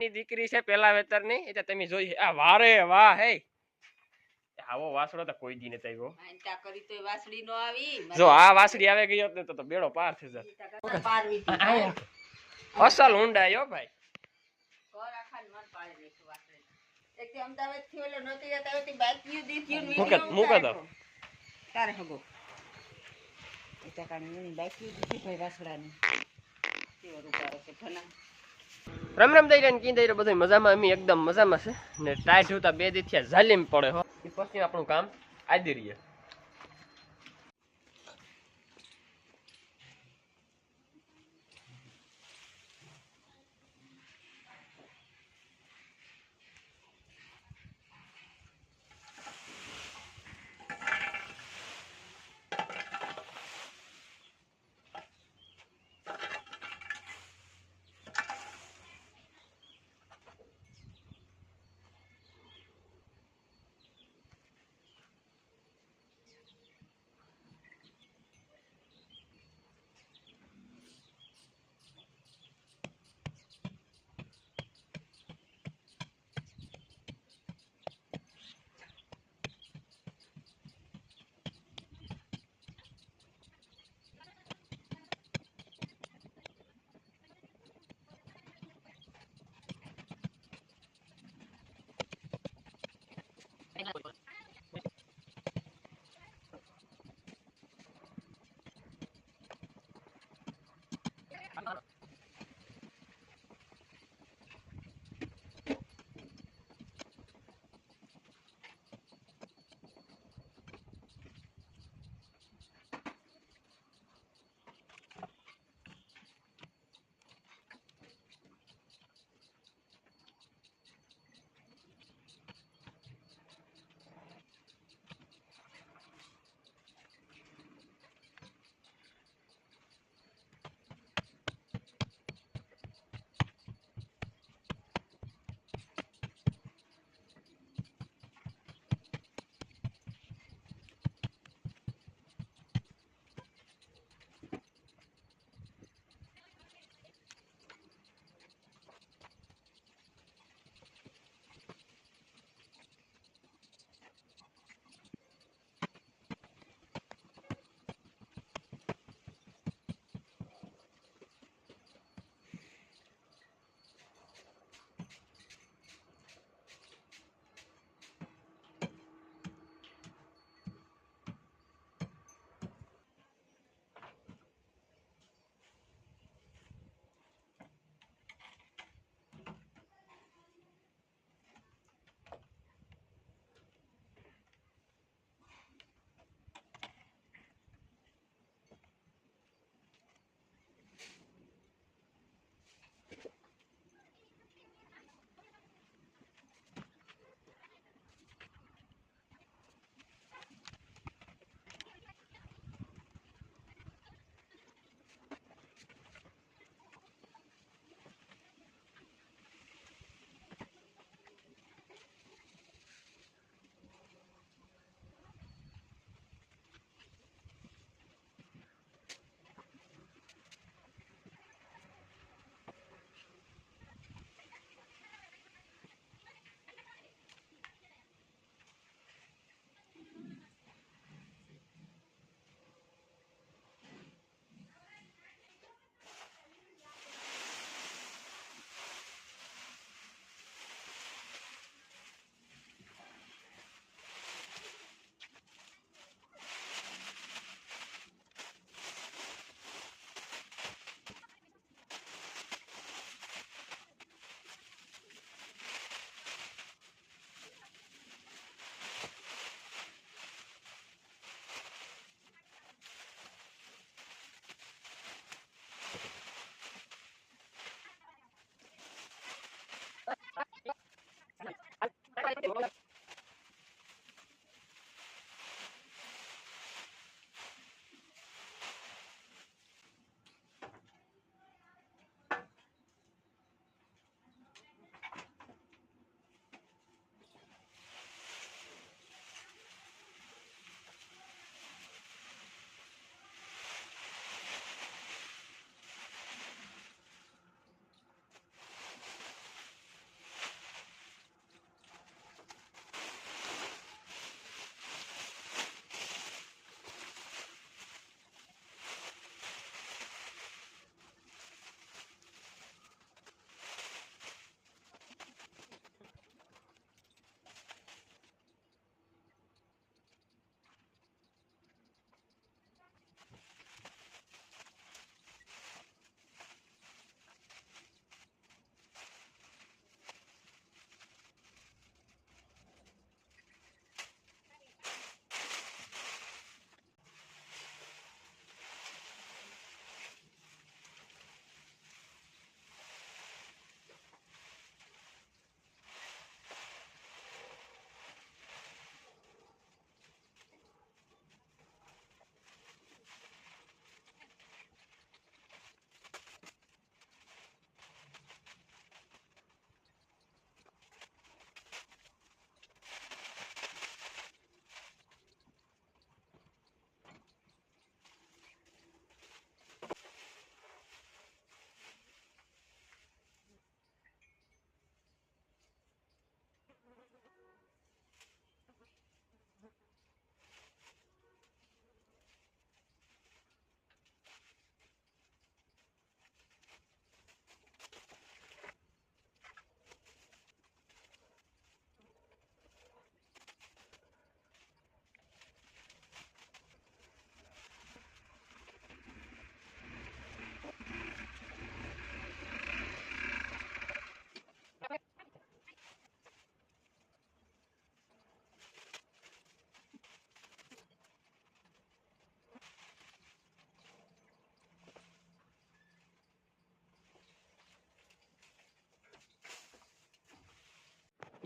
ની દીકરી છે પેલા વેતરની એટલે તમે જોઈ આ વારે વાહ હે. આવો વાસડો તો કોઈ દી નથી આવ્યો. આંટા કરી તો વાસડી નો આવી. જો આ વાસડી આવે ને તો તો બેડો પાર થઈ જાત. અસલ હુંડા યો ભાઈ. ઘર આખા મન પાડે લેખો વાસડી એક તે અમદાવાદથી ઓલો નહોતી જતા હતી બાકી દીધી ને મૂકે- મુકત મૂકે તારે હગો. એ ટકાની બાકી દીધી ભાઈ વાસળાની. કેવો રૂપારો છે ભલા. રમ રમ દઈ ને કી દઈ બધું મજામાં, અમે એકદમ મજામાં છે. ને ટાઈટ જોતા બે દી થયા પડે હો. પછી આપણું કામ આદી રહીએ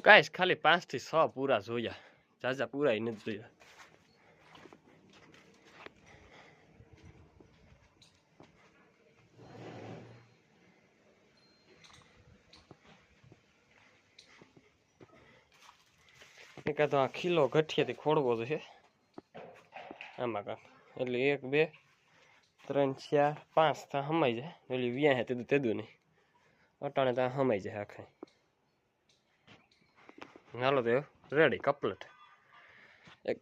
ગાઈસ ખાલી પાંચથી છ પૂરા જોયા જાજા પૂરા નથી જોયા એકાદો આ ખીલો ગઠિયાથી ખોડવો છે આમાં કાંક એટલે એક બે ત્રણ ચાર પાંચ ત્યાં સમાઈ જાય એટલે વ્યાં તેદું તેદું નહીં અટાણે ત્યાં સમાઈ જાય આખા હાલો તો રેડી કપલેટ એક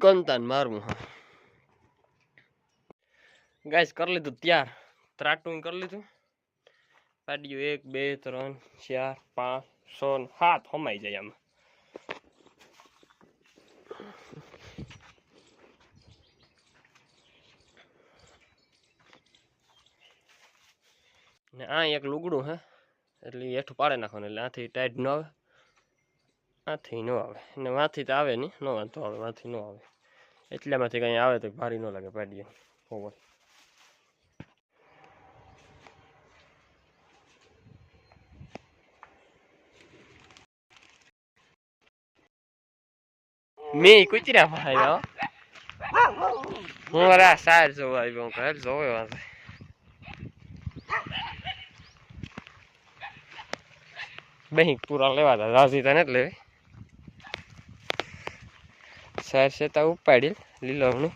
કંતાન મારવું હા ગાઈસ કરી લીધું ત્યાર. ત્રાટું કરી લીધું. પાડ્યું એક, બે, ત્રણ, ચાર, પાંચ, છ સાત હમાઈ જાય આમાં. ને આ એક લુગડું હે, એટલે હેઠું પાડે નાખવાનું, એટલે આથી ટાઈટ ન આવે. આથી ન આવે. ને વાથી તો આવે નહીં, ન વાંધો આવે, વાંથી ન આવે. એટલામાંથી કંઈ આવે તો ભારી ન લાગે પાડીએ. ઓવર મેં કુતરા ભાઈ હું. રા સાર જોવા આવ્યો ઘર જોયો વાંધો બેંક પૂરા લેવા હતા રાજી તને જ લેવી. સાર છે તો ઉપાડી લીલોનું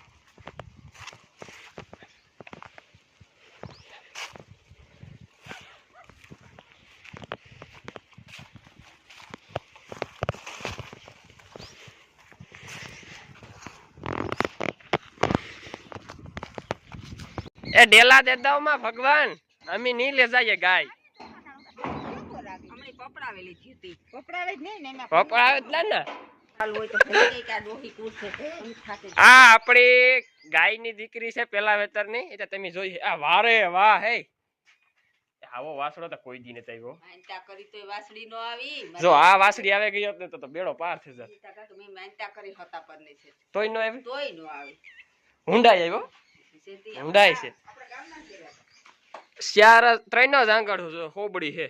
એ ડેલા દે માં ભગવાન. અમે નહીં લે જઈએ ગાય. પપડાવે જ ને. આ આપણી ગાયની દીકરી છે પેલા વેતરની. એ તો તમે જોઈ આ વારે વાહ હે. આવો વાસડો તો કોઈ દી નથી આવ્યો. માનતા કરી તો વાસડી નો આવી. જો આ વાસડી આવે ગઈ હોત ને તો બેડો પાર થઈ જાત. કાકા માનતા કરી હતા પરને છે તોય નો આવી? તોય નો આવી. હુંડાઈ આવ્યો? હુંડાઈ છે. ચાર ત્રણ નો જાંગડ હોબડી છે.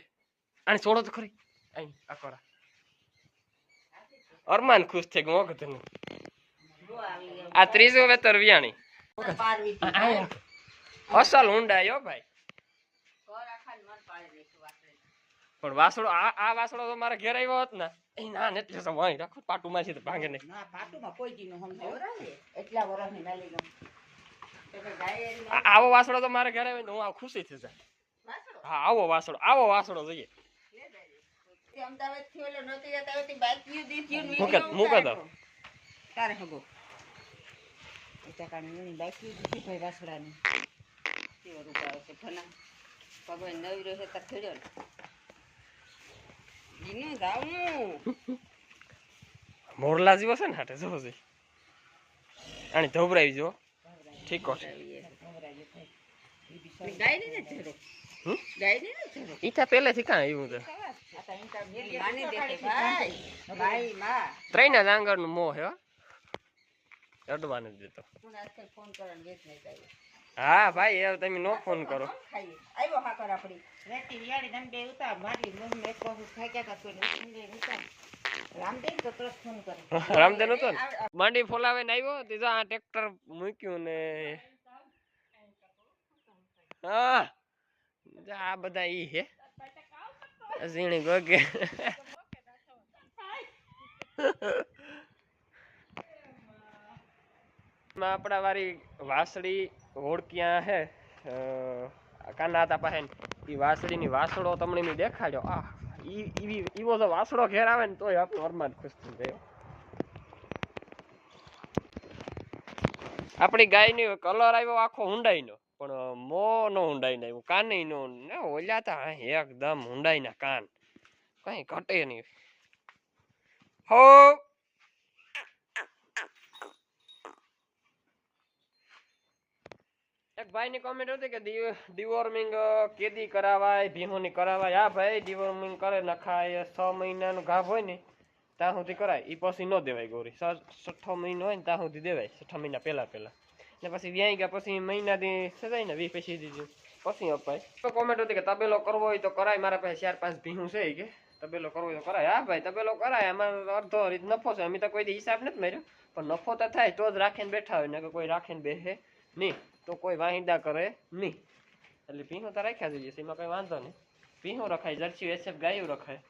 અને છોડો તો ખરી. અહીં આકોરા અરમાન ખુશ થઈ ગયો વખત. આ ત્રીજું વેતર વિયાણી. અસલ હુંડાઈ હો ભાઈ. પણ વાસડો આ આ વાસડો તો મારા ઘેર આવ્યો હોત ને એ ના ને એટલે તો વાંહી રાખો પાટું માં છે તો ભાંગે નહીં ના કોઈ દી નો એટલા નાલી ગમ આવો વાસડો તો મારા ઘરે આવે ને હું આ ખુશી થઈ જાય હા આવો વાસડો આવો વાસડો જોઈએ. તે અમદાવાદથી ઓલો નહોતી જતા હોતી બાઈકિયું દીધ્યું મૂકે- દો. તારે હગો. એ ટકાની એની બાઈકિયું દીધી ભાઈ વાસડાની કેવો રૂપાળો છે? ભલા. ભગવાન નવી રહ્યો તાર ખેડ્યો ને. મોરલા જેવો છે ને હાટે છે આને ધોબરાવી જો. ઠીક છે ગાય ને? ગાય ને કાં આવ્યું છે. ત્રણ જ આંગળનું મોહ હે. અડવાને દેતો હું ભાઈ એ તમે નો ફોન કરો. આવ્યો હાકર આપડી. રેતી વિયાડી તમે બે ઉતાર મારી મું એક વખત થાક્યા તા કોઈને ઉઠીને ઉતાર રામદેવ તો ફોન કરે. રામદેવ નતો માંડી ફોલાવે ને આવ્યો તે આ ટ્રેક્ટર મૂક્યું ને હા આ બધા ઈ હે. ઝીણી ગોગે. માં આપણા વારી વાસળી હોળકિયા હે કાનાતા પાસે ઈ વાસળીની વાસળો તમને મેં દેખાડ્યો. આ, ઈ ઈવો તો વાસળો ઘેર આવે ને તોય આપણો અરમાન ખુશ થઈ જાય. આપણી ગાયની કલર આવ્યો આખો હુંડાઈનો. પણ મો નો હુંડાઈને કાન કાને નો ને ઓલ્યા તા એકદમ હુંડાઈના કાન. કઈ ઘટે નહીં. હો! એક ભાઈની કોમેન્ટ હતી કે ડિવોર્મિંગ કેદી કરાવાય, ભીહોની કરાવાય. હા ભાઈ ડિવોર્મિંગ કરે, નખાય, છ મહિનાનું ઘાપ હોય ને, ત્યાં સુધી કરાય. એ પછી ન દેવાય ગોરી. સ- છઠ્ઠો મહિનો હોય ને, ત્યાં સુધી દેવાય. છઠ્ઠા મહિના પહેલા પહેલા. ને પછી વ્યાઈ ગયા પછી મહિનાથી સજાય ને વી પછી દીધું પછી અપાય તો કોમેન્ટ હતી કે તબેલો કરવો હોય તો કરાય મારા પાસે ચાર પાંચ ભીહું છે ઈ કે તબેલો કરવો હોય તો કરાય હા ભાઈ તબેલો કરાય એમાં અડધો રીત નફો છે અમે તો કોઈ દી હિસાબ નથી માર્યો પણ નફો તો થાય તો જ રાખીને બેઠા હોય ને કે કોઈ રાખીને બેસે નહીં તો કોઈ વાહિંદા કરે નહીં એટલે ભીહું તો રાખ્યા જોઈએ એમાં કઈ વાંધો નહીં ભીહું રખાય જર્સી એસએફ ગાયું રખાય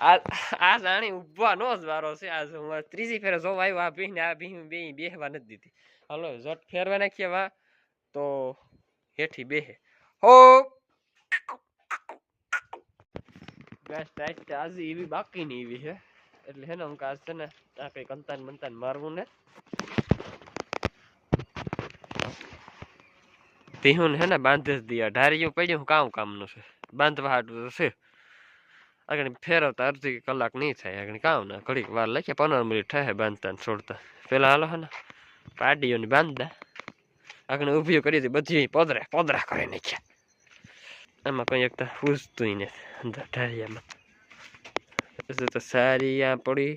આ જાણી ઊભા નો જ વારો છે આજ હું ત્રીજી ફેરે જોવા આવ્યો આ ભીને આ ભીહ બે બેહવા નથી દીધી હલો ઝટ ફેરવા નાખીએ વા તો હેઠી બેહે હો ગેસ ટાઈટ આજે એવી બાકી નહીં એવી છે એટલે હે ને હું કાજ છે ને આ કઈ કંતાન મંતાન મારવું ને ભીહું હે ને બાંધી જ દઈએ ઢારીયું પડ્યું કામ કામનું છે બાંધવા હાટું તો છે આગળ ફેરવતા અડધી કલાક નહીં થાય આગળ કામ ના ઘડીક વાર લખીએ પંદર મિનિટ થાય બાંધતા છોડતા પેલા હાલો ને પાડીઓને બાંધતા આગળ ઊભી કરી હતી બધી પદરા પદરા કરી નાખ્યા એમાં કંઈ એક તો પૂછતું ને અંદર ઢારિયામાં તો સારી આ પડી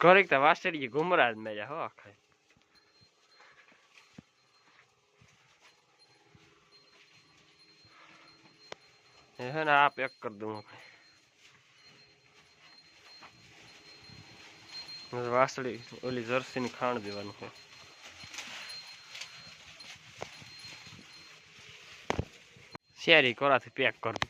ઘડીક તો વાસળી ઘુમરા જ મેળ્યા હો આખા હે ને આ પેક કરી દઉં વાસળી, ઓલી જર્સીની ખાણ દેવાનું છે. શેરી કોરાથી પેક કરું.